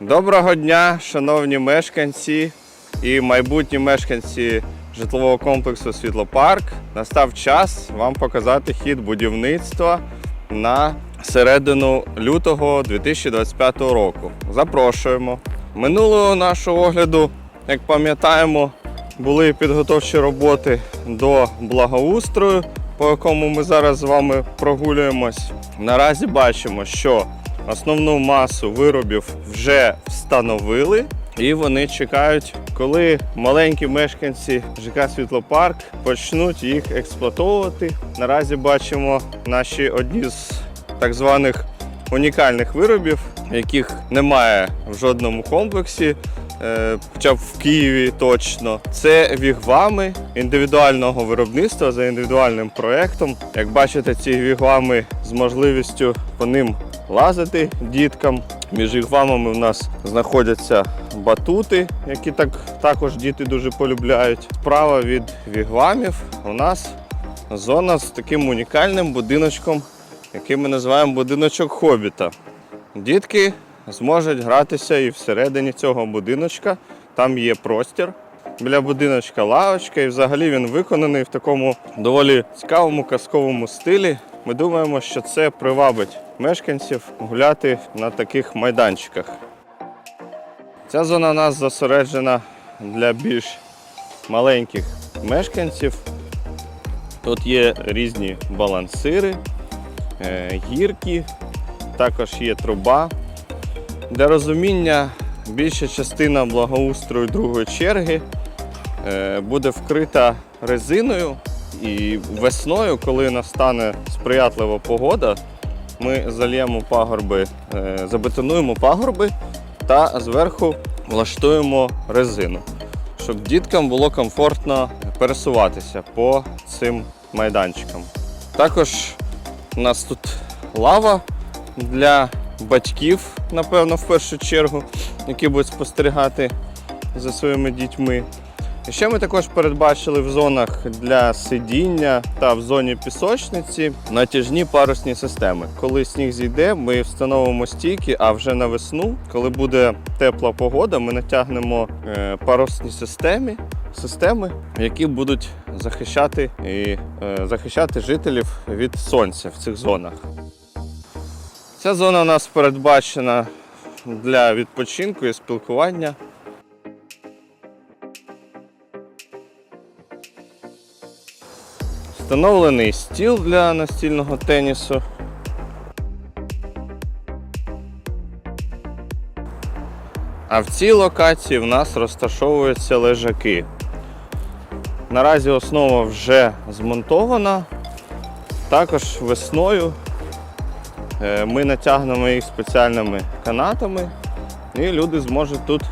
Доброго дня, шановні мешканці і майбутні мешканці житлового комплексу Світлопарк. Настав час вам показати хід будівництва на середину лютого 2025 року. Запрошуємо. Минулого нашого огляду, як пам'ятаємо, були підготовчі роботи до благоустрою, по якому ми зараз з вами прогулюємось. Наразі бачимо, що основну масу виробів вже встановили, і вони чекають, коли маленькі мешканці ЖК Світлопарк почнуть їх експлуатовувати. Наразі бачимо наші одні з так званих унікальних виробів, яких немає в жодному комплексі. е, Хоча б в Києві точно це вігвами індивідуального виробництва за індивідуальним проєктом. Як бачите, ці вігвами з можливістю по ним лазити діткам. Між вігвамами в нас знаходяться батути, які так, також діти дуже полюбляють. Справа від вігвамів у нас зона з таким унікальним будиночком, який ми називаємо будиночок хобіта. Дітки зможуть гратися і всередині цього будиночка. Там є простір. Біля будиночка лавочка, і взагалі він виконаний в такому доволі цікавому казковому стилі. Ми думаємо, що це привабить мешканців гуляти на таких майданчиках. Ця зона у нас зосереджена для більш маленьких мешканців. Тут є різні балансири, е, гірки, також є труба. Для розуміння, більша частина благоустрою другої черги е, буде вкрита резиною. І весною, коли настане сприятлива погода, ми зальємо пагорби, е, забетонуємо пагорби та зверху влаштуємо резину, щоб діткам було комфортно пересуватися по цим майданчикам. Також у нас тут лава для батьків, напевно, в першу чергу, які будуть спостерігати за своїми дітьми. Ще ми також передбачили в зонах для сидіння та в зоні пісочниці натяжні парусні системи. Коли сніг зійде, ми встановимо стійки, а вже на весну, коли буде тепла погода, ми натягнемо е, парусні системи, системи, які будуть захищати і е, захищати жителів від сонця в цих зонах. Ця зона у нас передбачена для відпочинку і спілкування. Встановлений стіл для настільного тенісу. А в цій локації в нас розташовуються лежаки. Наразі основа вже змонтована. Також весною е, ми натягнемо їх спеціальними канатами і люди зможуть тут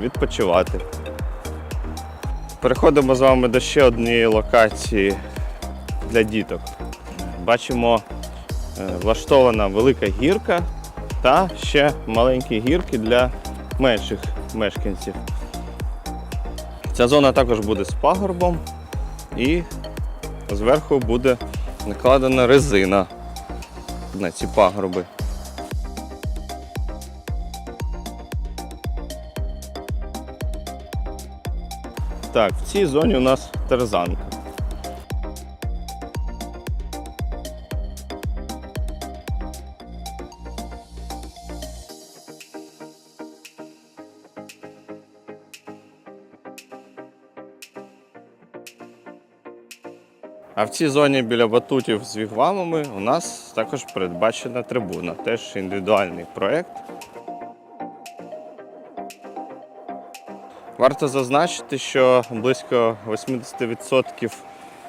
відпочивати. Переходимо з вами до ще однієї локації для діток. Бачимо е, влаштована велика гірка та ще маленькі гірки для менших мешканців. Ця зона також буде з пагорбом і зверху буде накладена резина на ці пагорби. Так, в цій зоні у нас терзанка. А в цій зоні біля батутів з вігвамами у нас також передбачена трибуна, теж індивідуальний проєкт. Варто зазначити, що близько 80%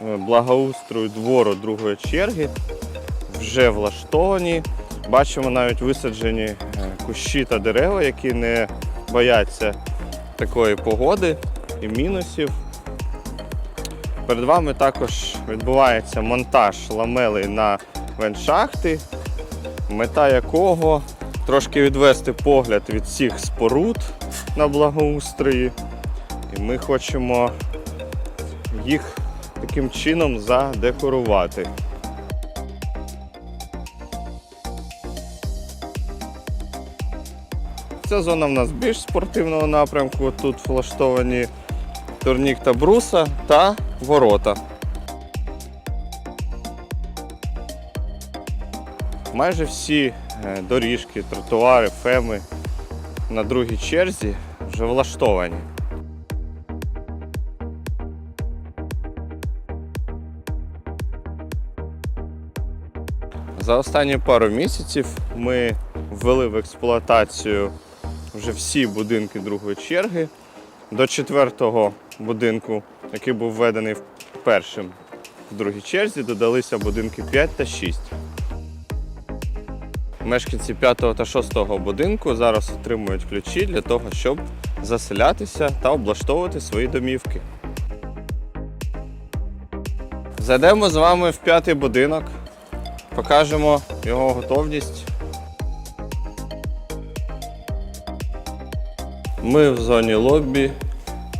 благоустрою двору другої черги вже влаштовані. Бачимо навіть висаджені е, кущі та дерева, які не бояться такої погоди і мінусів. Перед вами також відбувається монтаж ламели на вентшахти, мета якого трошки відвести погляд від всіх споруд на благоустрої. І ми хочемо їх таким чином задекорувати. Ця зона в нас більш спортивного напрямку. Тут влаштовані турнік та бруса та ворота. Майже всі е, доріжки, тротуари, феми на другій черзі вже влаштовані. За останні пару місяців ми ввели в експлуатацію вже всі будинки другої черги. До четвертого будинку, який був введений першим в другій черзі, додалися будинки 5 та 6. Мешканці 5 та 6 будинку зараз отримують ключі для того, щоб заселятися та облаштовувати свої домівки. Зайдемо з вами в п'ятий будинок, покажемо його готовність. Ми в зоні лобі,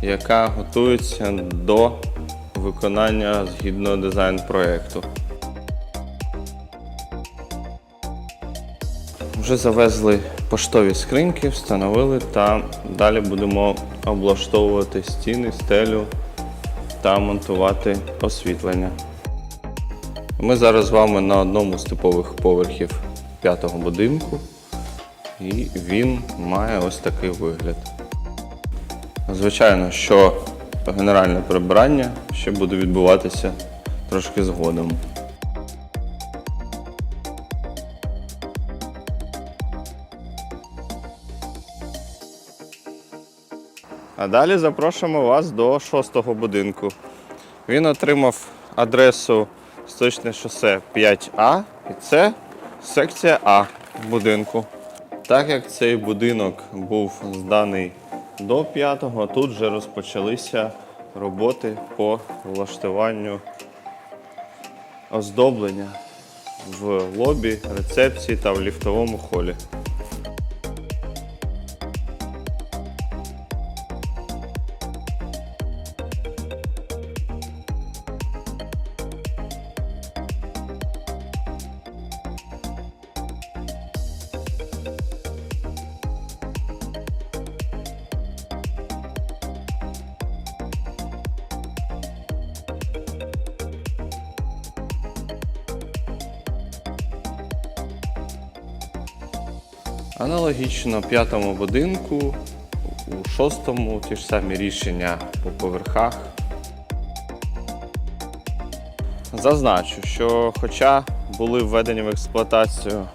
яка готується до виконання згідно дизайн проєкту. Вже завезли поштові скриньки, встановили та далі будемо облаштовувати стіни, стелю та монтувати освітлення. Ми зараз з вами на одному з типових поверхів п'ятого будинку, і він має ось такий вигляд. Звичайно, що генеральне прибирання ще буде відбуватися трошки згодом. А далі запрошуємо вас до шостого будинку. Він отримав адресу Сточне шосе 5А, і це секція А будинку. Так як цей будинок був зданий до 5-го, тут вже розпочалися роботи по влаштуванню оздоблення в лобі, рецепції та в ліфтовому холі. Аналогічно п'ятому будинку, у шостому ті ж самі рішення по поверхах. Зазначу, що хоча були введені в експлуатацію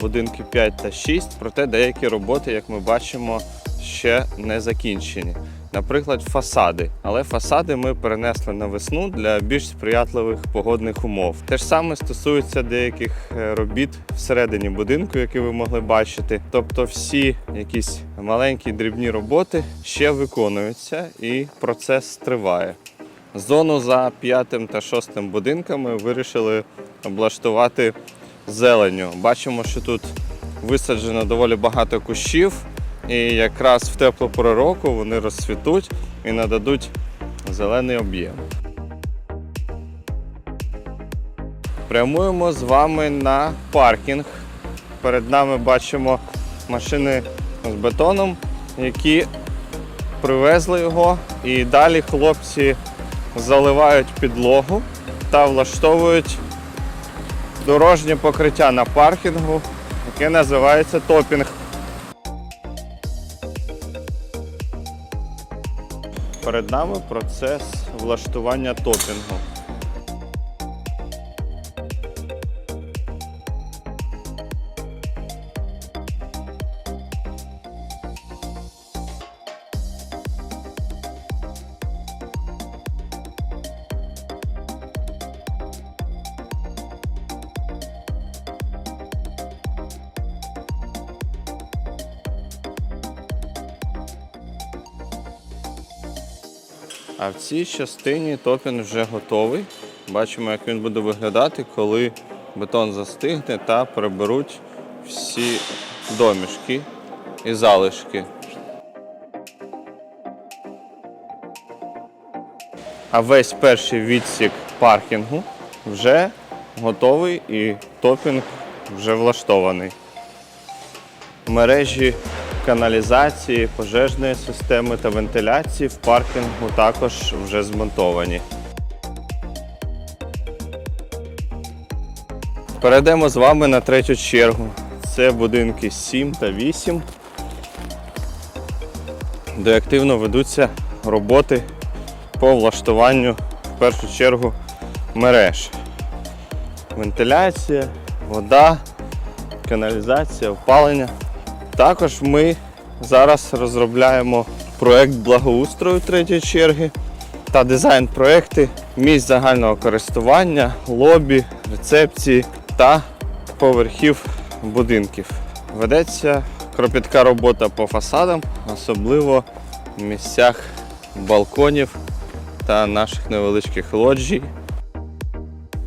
будинки 5 та 6, проте деякі роботи, як ми бачимо, ще не закінчені. Наприклад, фасади. Але фасади ми перенесли на весну для більш сприятливих погодних умов. Те ж саме стосується деяких е, робіт всередині будинку, які ви могли бачити. Тобто, всі якісь маленькі дрібні роботи ще виконуються і процес триває. Зону за п'ятим та шостим будинками вирішили облаштувати зеленню. Бачимо, що тут висаджено доволі багато кущів, і якраз в теплу пору року вони розцвітуть і нададуть зелений об'єм. Прямуємо з вами на паркінг. Перед нами бачимо машини з бетоном, які привезли його, і далі хлопці заливають підлогу та влаштовують дорожнє покриття на паркінгу, яке називається топінг. Перед нами процес влаштування топінгу. А в цій частині топінг вже готовий. Бачимо, як він буде виглядати, коли бетон застигне та приберуть всі домішки і залишки. А весь перший відсік паркінгу вже готовий і топінг вже влаштований. Мережі каналізації, пожежної системи та вентиляції в паркінгу також вже змонтовані. Перейдемо з вами на третю чергу. Це будинки 7 та 8, де активно ведуться роботи по влаштуванню в першу чергу мереж. Вентиляція, вода, каналізація, опалення. Також ми зараз розробляємо проект благоустрою третьої черги та дизайн проекти місць загального користування, лобі, рецепції та поверхів будинків. Ведеться кропітка робота по фасадам, особливо в місцях балконів та наших невеличких лоджій.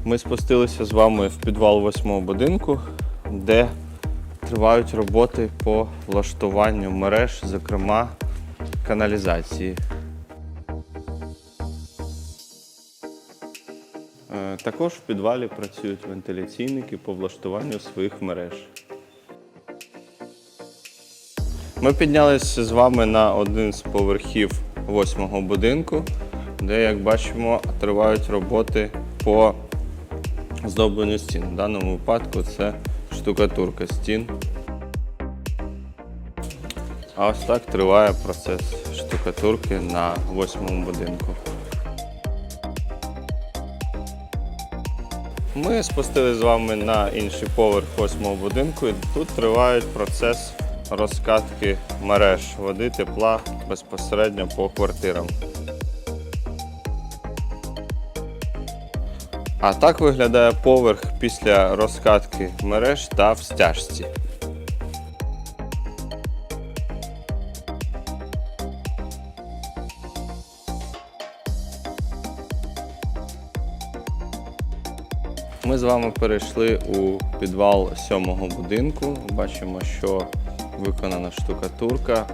Ми спустилися з вами в підвал восьмого будинку, де тривають роботи по влаштуванню мереж, зокрема каналізації. Е, Також в підвалі працюють вентиляційники по влаштуванню своїх мереж. Ми піднялися з вами на один з поверхів восьмого будинку, де, як бачимо, тривають роботи по здобленню стін. В даному випадку це штукатурка стін. А ось так триває процес штукатурки на восьмому будинку. Ми спустилися з вами на інший поверх восьмого будинку і тут триває процес розкатки мереж води, тепла безпосередньо по квартирам. А так виглядає поверх після розкатки мереж та в стяжці. Ми з вами перейшли у підвал сьомого будинку. Бачимо, що виконана штукатурка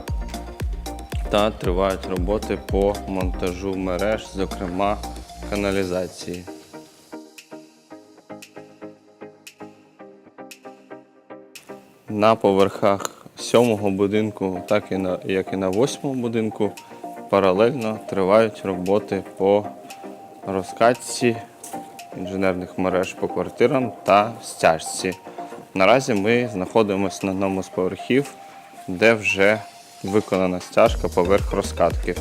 та тривають роботи по монтажу мереж, зокрема каналізації. На поверхах сьомого будинку, так і на, як і на восьмому будинку, паралельно тривають роботи по розкатці інженерних мереж по квартирам та стяжці. Наразі ми знаходимося на одному з поверхів, де вже виконана стяжка поверх розкатки.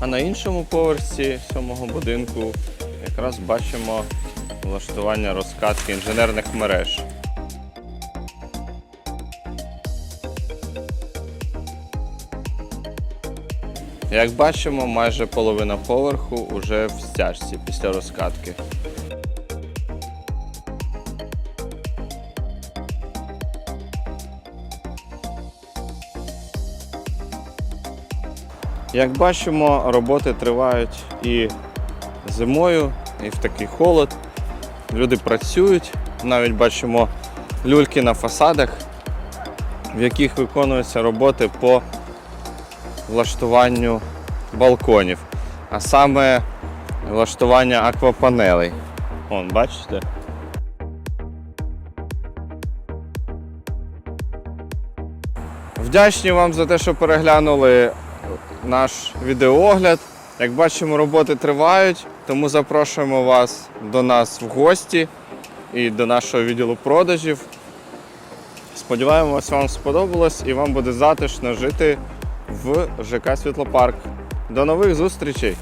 А на іншому поверсі сьомого будинку якраз бачимо влаштування розкатки інженерних мереж. Як бачимо, майже половина поверху вже в стяжці після розкатки. Як бачимо, роботи тривають і зимою, і в такий холод. Люди працюють, навіть бачимо люльки на фасадах, в яких виконуються роботи по влаштуванню балконів, а саме влаштування аквапанелей. Вон, бачите? Вдячні вам за те, що переглянули наш відеоогляд. Як бачимо, роботи тривають, тому запрошуємо вас до нас в гості і до нашого відділу продажів. Сподіваємось, вам сподобалось і вам буде затишно жити в ЖК Світлопарк. До нових зустрічей!